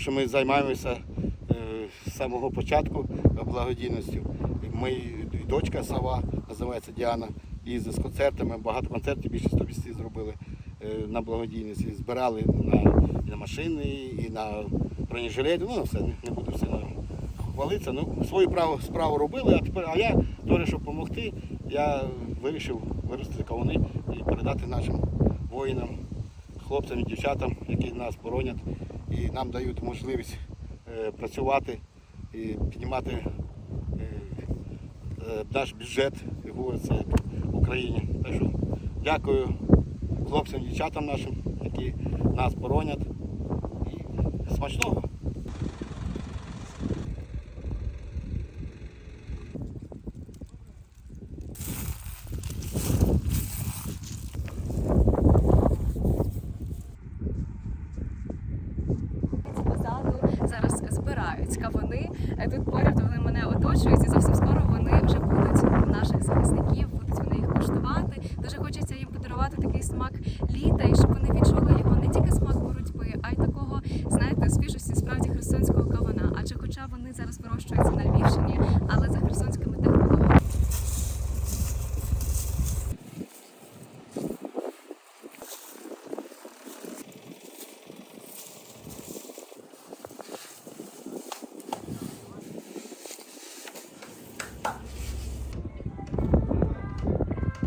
що ми займаємося е, з самого початку благодійністю. Ми і дочка Сава, називається Діана, їздить з концертами, багато концертів, більше 150 зробили е, на благодійність. І збирали на, і на машини, і на бронежилети. Ну, все, не, не буду сильно хвалитися. Ну, свою право, справу робили, а тепер, а я теж, щоб допомогти, я вирішив виростити кавуни і передати нашим воїнам, хлопцям і дівчатам, які нас боронять і нам дають можливість е, працювати і піднімати е, е, наш бюджет, як говориться, в Україні. Так що дякую хлопцям, і дівчатам нашим, які нас боронять. І смачного! Збирають кавуни. Е, Тут поряд вони мене оточують, і зовсім скоро вони вже будуть у наших захисників, будуть вони їх куштувати. Дуже хочеться їм подарувати такий смак літа, і щоб вони відчули його не тільки смак боротьби, а й такого, знаєте, свіжості справді херсонського кавуна. Адже хоча вони зараз вирощуються на